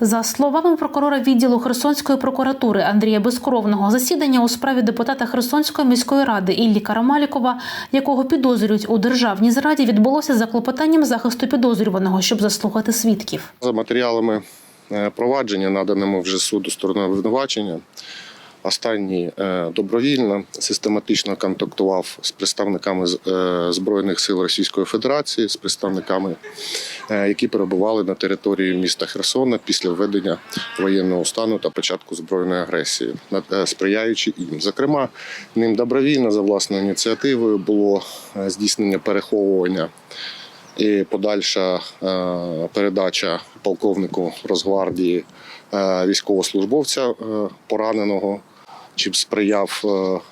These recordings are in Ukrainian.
За словами прокурора відділу Херсонської прокуратури Андрія Безкровного, засідання у справі депутата Херсонської міської ради Іллі Карамалікова, якого підозрюють у державній зраді, відбулося за клопотанням захисту підозрюваного, щоб заслухати свідків. За матеріалами е, провадження, наданими вже суду стороною обвинувачення, останній е, добровільно систематично контактував з представниками е, Збройних сил Російської Федерації, з представниками, е, які перебували на території міста Херсона після введення воєнного стану та початку збройної агресії, сприяючи їм. Зокрема, ним добровільно за власною ініціативою було здійснення переховування і подальша е, передача полковнику Росгвардії е, військовослужбовця е, пораненого, чим сприяв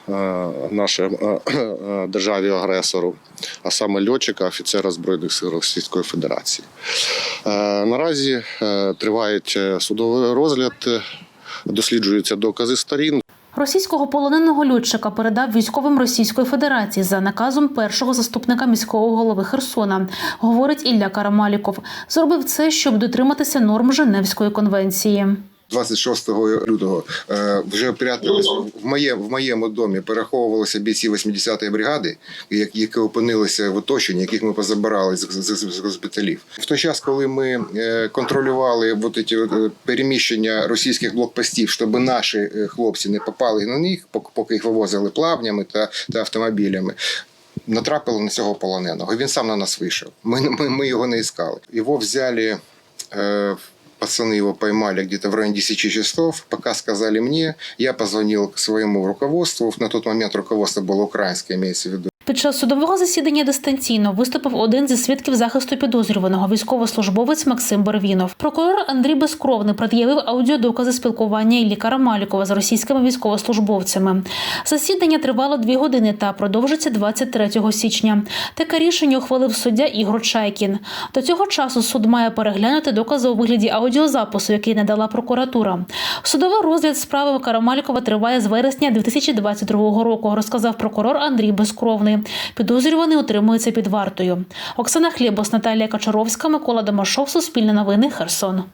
е, державі агресору, а саме льотчика, офіцера Збройних сил Російської Федерації. Наразі триває е, судовий розгляд, досліджуються докази сторін. Російського полоненого льотчика передав військовим Російської Федерації за наказом першого заступника міського голови Херсона, говорить Ілля Карамаліков. Зробив це, щоб дотриматися норм Женевської конвенції. 26 лютого е, вже прятались в моє, в моєму домі. Переховувалися бійці 80-ї бригади, які, опинилися в оточенні, яких ми позабирали з, з, госпіталів. В той час, коли ми е, контролювали вот ці е, переміщення російських блокпостів, щоб наші е, хлопці не попали на них, пок- поки їх вивозили плавнями та, та автомобілями. Натрапили на цього полоненого. Він сам на нас вийшов. Ми, ми, ми його не іскали. Його взяли. Э, Пацаны его поймали где-то в районе 10 часов. Пока сказали мне, я позвонил к своему руководству. На тот момент руководство было украинское, имеется в виду. Під час судового засідання дистанційно виступив один зі свідків захисту підозрюваного військовослужбовець Максим Барвінов. Прокурор Андрій Безкровний пред'явив аудіодокази спілкування Іллі Карамалікова з російськими військовослужбовцями. Засідання тривало дві години та продовжиться 23 січня. Таке рішення ухвалив суддя Ігор Чайкін. До цього часу суд має переглянути докази у вигляді аудіозапису, який надала прокуратура. Судовий розгляд справи Карамалікова триває з вересня 2022 року, розказав прокурор Андрій Безкровний. Підозрюваний утримується під вартою. Оксана Хлібос, Наталія Качаровська, Микола Домашов, Суспільне новини, Херсон.